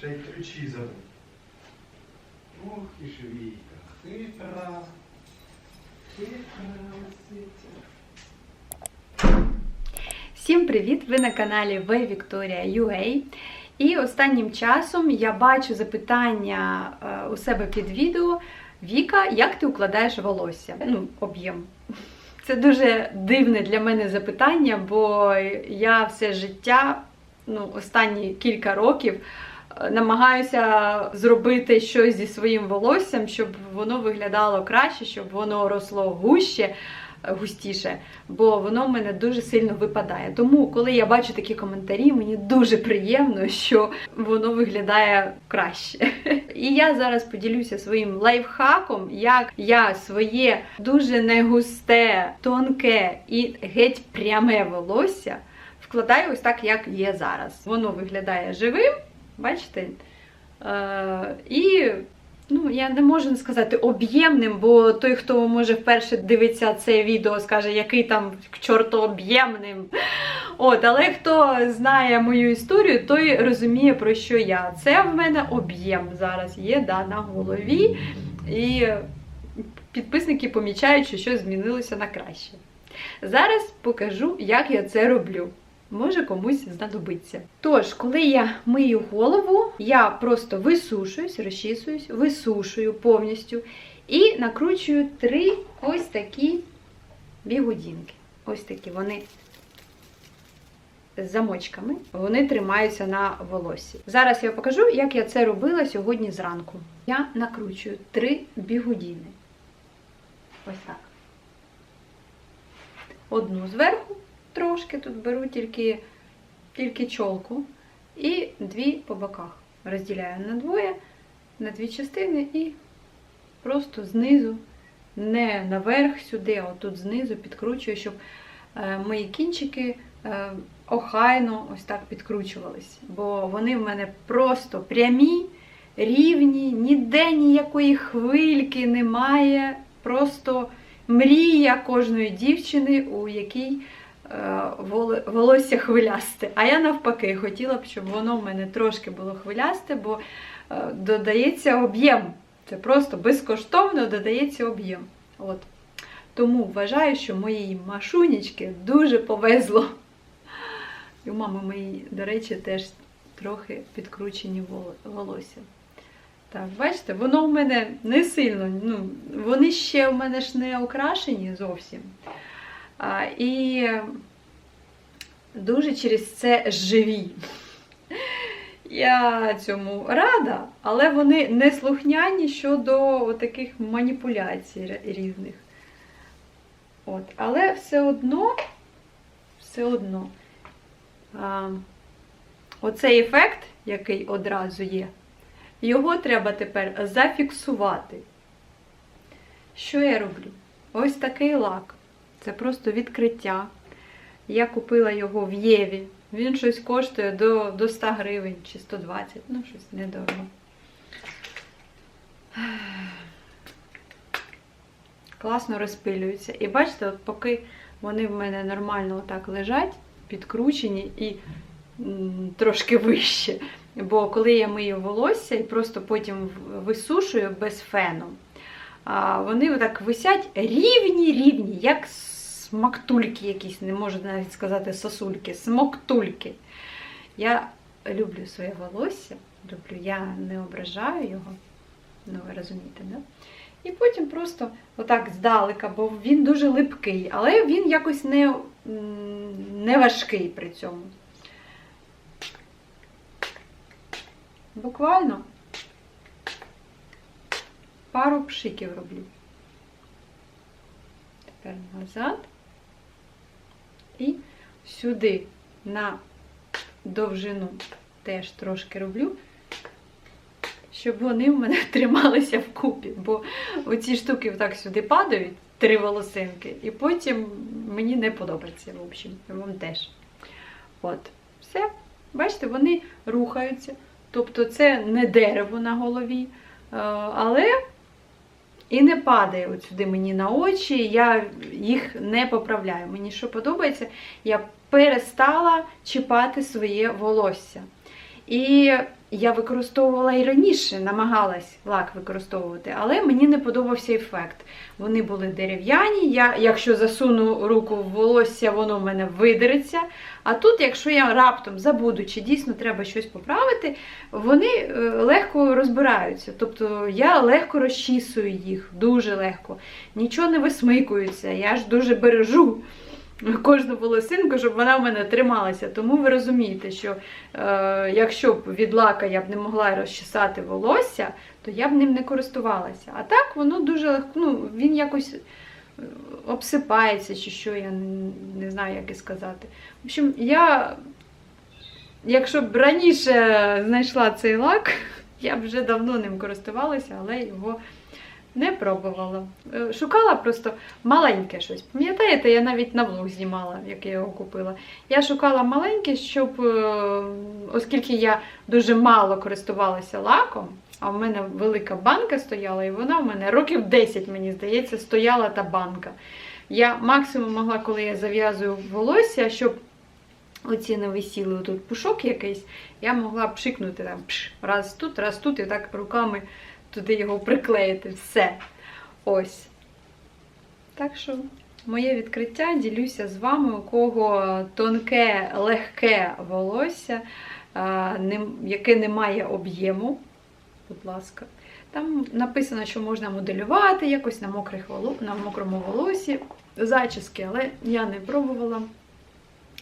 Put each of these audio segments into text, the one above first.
Ще й ключі забув. Ох, і ж Віка, хитра. Хитра лисиця. Всім привіт! Ви на каналі Ви UA. І останнім часом я бачу запитання е, у себе під відео. Віка, як ти укладаєш волосся? Ну, об'єм. Це дуже дивне для мене запитання, бо я все життя, ну, останні кілька років, намагаюся зробити щось зі своїм волоссям, щоб воно виглядало краще, щоб воно росло гуще, густіше, бо воно в мене дуже сильно випадає. Тому, коли я бачу такі коментарі, мені дуже приємно, що воно виглядає краще. І я зараз поділюся своїм лайфхаком, як я своє дуже негусте, тонке і геть пряме волосся вкладаю ось так, як є зараз. Воно виглядає живим, бачите? Е, і ну, я не можу сказати об'ємним, бо той, хто може вперше дивиться це відео, скаже, який там к чорту об'ємним. От, але хто знає мою історію, той розуміє, про що я. Це в мене об'єм зараз є да, на голові. І підписники помічають, що щось змінилося на краще. Зараз покажу, як я це роблю. Може комусь знадобиться. Тож, коли я мию голову, я просто висушуюсь, розчісуюсь, висушую повністю і накручую три ось такі бігудінки. Ось такі вони з замочками, вони тримаються на волосі. Зараз я покажу, як я це робила сьогодні зранку. Я накручую три бігудіни. Ось так. Одну зверху, трошки тут беру тільки, тільки чолку, і дві по боках. Розділяю на двоє, на дві частини і просто знизу, не наверх сюди, а отут знизу підкручую, щоб е, мої кінчики е, охайно ось так підкручувались. Бо вони в мене просто прямі, рівні, ніде ніякої хвильки немає. Просто мрія кожної дівчини, у якій волосся хвилясте. А я навпаки хотіла б, щоб воно в мене трошки було хвилясте, бо е, додається об'єм. Це просто безкоштовно додається об'єм. От. Тому вважаю, що моїй машунічки дуже повезло. І у мами моїй, до речі, теж трохи підкручені волосся. Так, бачите, воно в мене не сильно, ну, вони ще в мене ж не окрашені зовсім. І дуже через це живі. Я цьому рада, але вони не слухняні щодо таких маніпуляцій різних. От, Але все одно, все одно, а, оцей ефект, який одразу є, його треба тепер зафіксувати. Що я роблю? Ось такий лак. Це просто відкриття. Я купила його в Єві. Він щось коштує до до 100 гривень чи 120, ну, щось недорого. Класно розпилюються. І бачите, от поки вони в мене нормально отак лежать, підкручені і трошки вище. Бо коли я мию волосся і просто потім висушую без фену, вони отак висять рівні-рівні, як смактульки якісь, не можу навіть сказати сосульки, смоктульки. Я люблю своє волосся, люблю, я не ображаю його, ну ви розумієте, да? І потім просто отак здалека, бо він дуже липкий, але він якось не, не важкий при цьому. Буквально пару пшиків роблю. Тепер назад і сюди на довжину теж трошки роблю, щоб вони в мене трималися вкупі. Бо оці штуки так сюди падають, три волосинки, і потім мені не подобається, в общем, вам теж. От, все. Бачите, вони рухаються. Тобто це не дерево на голові, е, але і не падає от сюди мені на очі, я їх не поправляю. Мені що подобається, я перестала чіпати своє волосся. І я використовувала і раніше, намагалась лак використовувати, але мені не подобався ефект. Вони були дерев'яні. Я, якщо засуну руку в волосся, воно в мене видереться. А тут, якщо я раптом забуду, чи дійсно треба щось поправити, вони е, легко розбираються. Тобто я легко розчісую їх, дуже легко. Нічого не висмикується. Я ж дуже бережу кожну волосинку, щоб вона в мене трималася. Тому ви розумієте, що е, якщо б від лака я б не могла розчесати волосся, то я б ним не користувалася. А так воно дуже легко, ну, він якось е, обсипається, чи що, я не, знаю, як і сказати. В общем, я, якщо б раніше знайшла цей лак, я б вже давно ним користувалася, але його не пробувала. Е, Шукала просто маленьке щось. Пам'ятаєте, я навіть на влог знімала, як я його купила. Я шукала маленьке, щоб, е, оскільки я дуже мало користувалася лаком, а в мене велика банка стояла, і вона в мене років 10, мені здається, стояла та банка. Я максимум могла, коли я зав'язую волосся, щоб оці не висіли тут пушок якийсь, я могла пшикнути там пш, раз тут, раз тут, і так руками туди його приклеїти. Все. Ось. Так що, моє відкриття ділюся з вами, у кого тонке, легке волосся, яке не має об'єму. Будь ласка. Там написано, що можна моделювати якось на, мокрих на мокрому волосі, зачіски, але я не пробувала.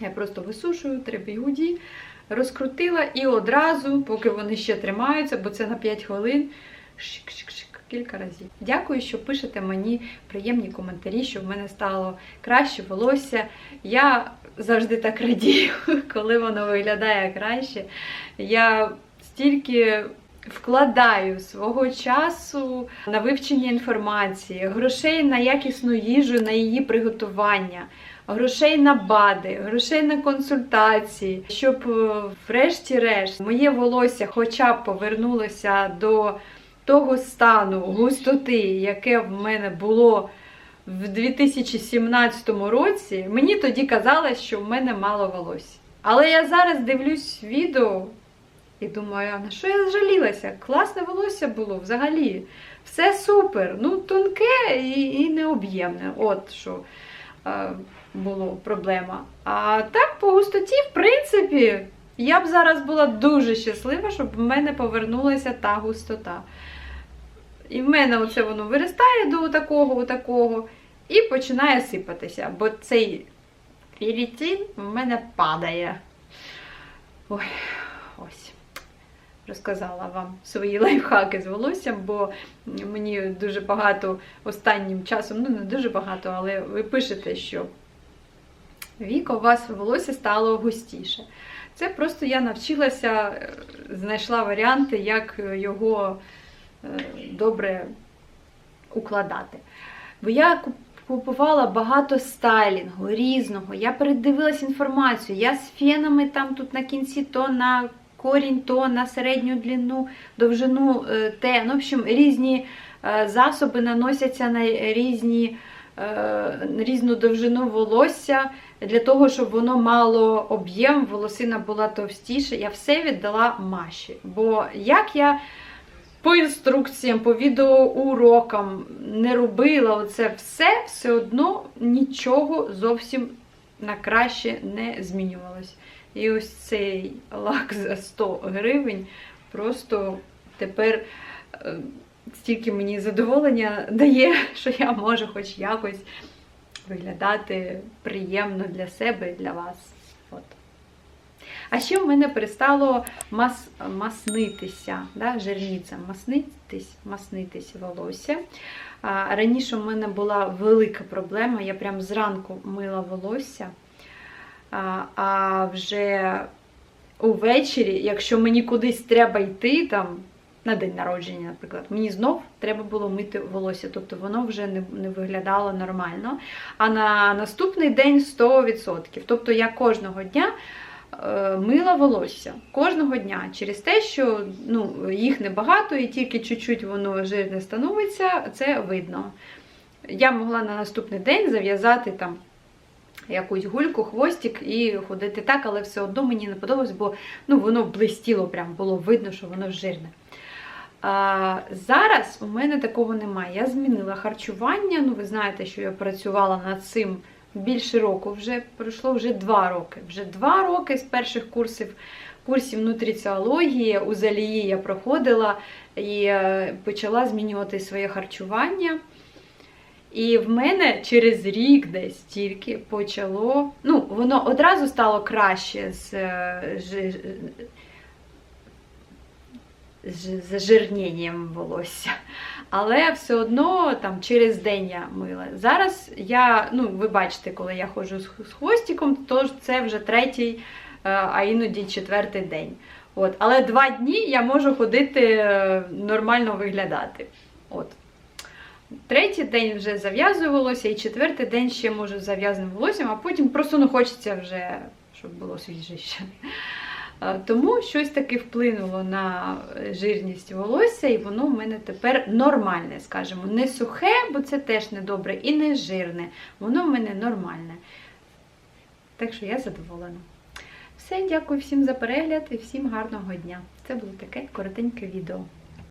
Я просто висушую три бігуді, розкрутила і одразу, поки вони ще тримаються, бо це на 5 хвилин, шик-шик-шик, кілька разів. Дякую, що пишете мені приємні коментарі, щоб в мене стало краще волосся. Я завжди так радію, коли воно виглядає краще. Я стільки вкладаю свого часу на вивчення інформації, грошей на якісну їжу, на її приготування. Грошей на БАДи, грошей на консультації, щоб е, врешті-решт моє волосся хоча б повернулося до того стану густоти, яке в мене було в 2017 році. Мені тоді казалось, що в мене мало волосся. Але я зараз дивлюсь відео і думаю, а на що я жалілася? Класне волосся було взагалі. Все супер. Ну, тонке і, і необ'ємне. От що е, було проблема. А так, по густоті, в принципі, я б зараз була дуже щаслива, щоб в мене повернулася та густота. І в мене оце воно виростає до такого, такого, і починає сипатися, бо цей фірітин в мене падає. Ой, ось. Розказала вам свої лайфхаки з волоссям, бо мені дуже багато останнім часом, ну не дуже багато, але ви пишете, що Віка, у вас волосся стало густіше. Це просто я навчилася, е, знайшла варіанти, як його добре укладати. Бо я купувала багато стайлінгу різного. Я передивилась інформацію. Я з фенами там тут на кінці то на корінь, то на середню длину, довжину е, те. Ну, в общем, різні е, засоби наносяться на різні, е, різну довжину волосся для того, щоб воно мало об'єм, волосина була товстіша. Я все віддала Маші. Бо як я по інструкціям, по відеоурокам не робила оце все, все одно нічого зовсім на краще не змінювалось. І ось цей лак за 100 гривень просто тепер е, стільки мені задоволення дає, що я можу хоч якось виглядати приємно для себе і для вас. От. А ще в мене перестало мас, маснитися, да, жирніця, маснитись, маснитись волосся. А, раніше в мене була велика проблема, я прям зранку мила волосся, а, а вже увечері, якщо мені кудись треба йти, там, на день народження, наприклад, мені знов треба було мити волосся, тобто воно вже не, не виглядало нормально. А на наступний день 100%. Тобто я кожного дня мила волосся. Кожного дня. Через те, що ну, їх небагато і тільки чуть-чуть воно жирне становиться, це видно. Я могла на наступний день зав'язати там якусь гульку, хвостик і ходити так, але все одно мені не подобалось, бо ну, воно блистіло, прям було видно, що воно жирне. А, зараз у мене такого немає. Я змінила харчування. Ну, ви знаєте, що я працювала над цим більше року. Вже пройшло вже два роки. Вже два роки з перших курсів курсів нутриціології у залії я проходила і е, почала змінювати своє харчування. І в мене через рік десь тільки почало. Ну, воно одразу стало краще з, е, зажирненням волосся. Але все одно там через день я мила. Зараз я, ну, ви бачите, коли я ходжу з хвостиком, то це вже третій, е, а іноді четвертий день. От. Але два дні я можу ходити е, нормально виглядати. От. Третій день вже зав'язую волосся, і четвертий день ще можу зав'язаним волоссям, а потім просто не хочеться вже, щоб було свіжіше. Тому щось таки вплинуло на е, жирність волосся, і воно в мене тепер нормальне, скажімо. Не сухе, бо це теж недобре, і не жирне. Воно в мене нормальне. Так що я задоволена. Все, дякую всім за перегляд і всім гарного дня. Це було таке коротеньке відео.